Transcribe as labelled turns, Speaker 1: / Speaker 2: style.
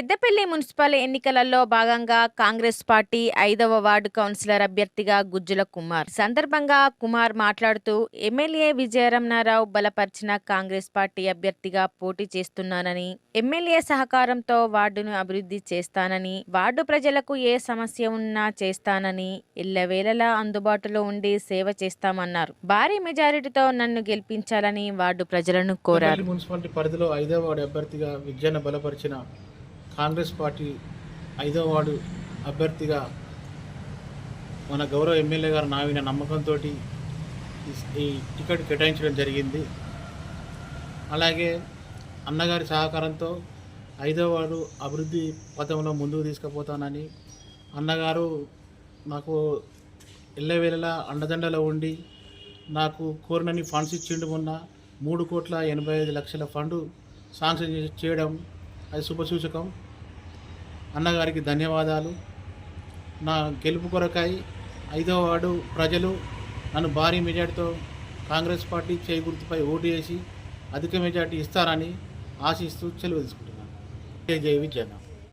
Speaker 1: Peddapalli municipal ఎన్నికలలో భాగంగా Congress party ఐదవ వార్డు కౌన్సిలర్ అభ్యర్థిగా గుజ్జుల కుమార్. సందర్భంగా కుమార్ మాట్లాడుతూ ఎమ్మెల్యే విజయరమణారావు బలపరిచిన కాంగ్రెస్ పార్టీ అభ్యర్థిగా పోటీ చేస్తున్నానని ఎమ్మెల్యే సహకారంతో వార్డును అభివృద్ధి చేస్తానని వార్డు ప్రజలకు ఏ సమస్య ఉన్నా చేస్తానని ఇళ్ళవేళలా అందుబాటులో ఉండి సేవ చేస్తామన్నారు. భారీ మెజారిటీతో నన్ను గెలిపించాలని వార్డు ప్రజలను కోరారు.
Speaker 2: మున్సిపాలిటీ పరిధిలో ఐదవ వార్డు అభ్యర్థిగా విద్యను బలపరిచిన కాంగ్రెస్ పార్టీ ఐదో వార్డు అభ్యర్థిగా మన గౌరవ ఎమ్మెల్యే గారు నావిన నమ్మకంతో ఈ టికెట్ కేటాయించడం జరిగింది. అలాగే అన్నగారి సహకారంతో ఐదో వార్డు అభివృద్ధి పథంలో ముందుకు తీసుకుపోతానని అన్నగారు నాకు ఎల్లవేళలా అండదండలో ఉండి నాకు కోరినని ఫండ్స్ ఇచ్చిండు మొన్న మూడు కోట్ల ఎనభై ఐదు లక్షల ఫండ్ శాంక్షన్ చేయడం అది శుభసూచకం అన్నగారికి ధన్యవాదాలు. నా గెలుపు కొరకై ఐదో వార్డు ప్రజలు నన్ను భారీ మెజార్టీతో కాంగ్రెస్ పార్టీ చేయి గుర్తుపై ఓటు వేసి అధిక మెజార్టీ ఇస్తారని ఆశిస్తూ సెలవు తీసుకుంటున్నాను. జై జై విజయన్న